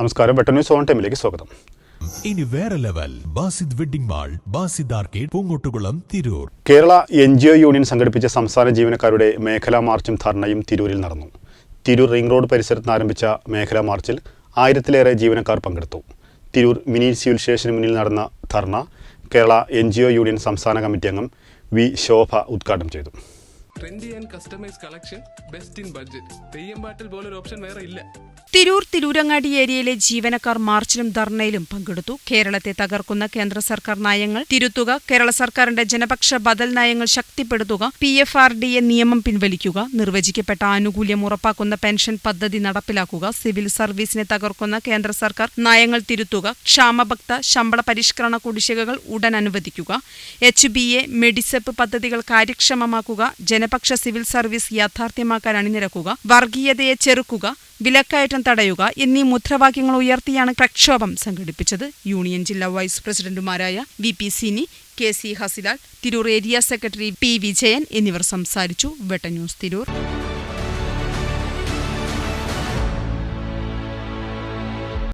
നമസ്കാരം. വെട്ട news on ടൈമിലേക്ക് സ്വാഗതം. ഇനി വേറെ level. Basid wedding mall Basid arcade Poongottukulam Tirur. Kerala N G O union സംഘടിപ്പിച്ച സംസ്ഥാന ജീവനക്കാരുടെ മേഖലാ മാർച്ചും ധർണയും തിരൂരിൽ നടന്നു. തിരൂർ റിംഗ് റോഡ് പരിസരത്ത് ആരംഭിച്ച മേഖലാ മാർച്ചിൽ ആയിരത്തിലേറെ ജീവനക്കാർ പങ്കെടുത്തു. തിരൂർ മിനി സിവിൽ സ്റ്റേഷന് മുന്നിൽ നടന്ന dharna Kerala N G O union സംസ്ഥാന കമ്മിറ്റി അംഗം വി ശോഭ ഉദ്ഘാടനം ചെയ്തു. Trendy and customise collection best in budget Theyyam പാട്ടിൽ പോലൊരു ഓപ്ഷൻ വേറെ ഇല്ല. തിരൂർ തിരൂരങ്ങാടി ഏരിയയിലെ ജീവനക്കാർ മാർച്ചിലും ധർണയിലും പങ്കെടുത്തു. കേരളത്തെ തകർക്കുന്ന കേന്ദ്ര സർക്കാർ നയങ്ങൾ തിരുത്തുക കേരള സർക്കാരിന്റെ ജനപക്ഷ ബദൽ നയങ്ങൾ ശക്തിപ്പെടുത്തുക P F R D A നിയമം പിൻവലിക്കുക നിർവചിക്കപ്പെട്ട ആനുകൂല്യം ഉറപ്പാക്കുന്ന പെൻഷൻ പദ്ധതി നടപ്പിലാക്കുക സിവിൽ സർവീസിനെ തകർക്കുന്ന കേന്ദ്ര സർക്കാർ നയങ്ങൾ തിരുത്തുക ക്ഷാമഭക്ത ശമ്പള പരിഷ്കരണ കുടിശ്ശികകൾ ഉടൻ അനുവദിക്കുക എച്ച് ബി എ മെഡിസെപ്പ് പദ്ധതികൾ കാര്യക്ഷമമാക്കുക ജനപക്ഷ സിവിൽ സർവീസ് യാഥാർത്ഥ്യമാക്കാൻ അണിനിരക്കുക വർഗീയതയെ ചെറുക്കുക വിലക്കയറ്റം തടയുക എന്നീ മുദ്രാവാക്യങ്ങൾ ഉയർത്തിയാണ് പ്രക്ഷോഭം സംഘടിപ്പിച്ചത്. യൂണിയൻ ജില്ലാ വൈസ് പ്രസിഡന്റുമാരായ V P Sini K C Hasilal Tirur area secretary P Vijayan എന്നിവർ സംസാരിച്ചു. വെട്ടന്യൂസ് തിരൂർ.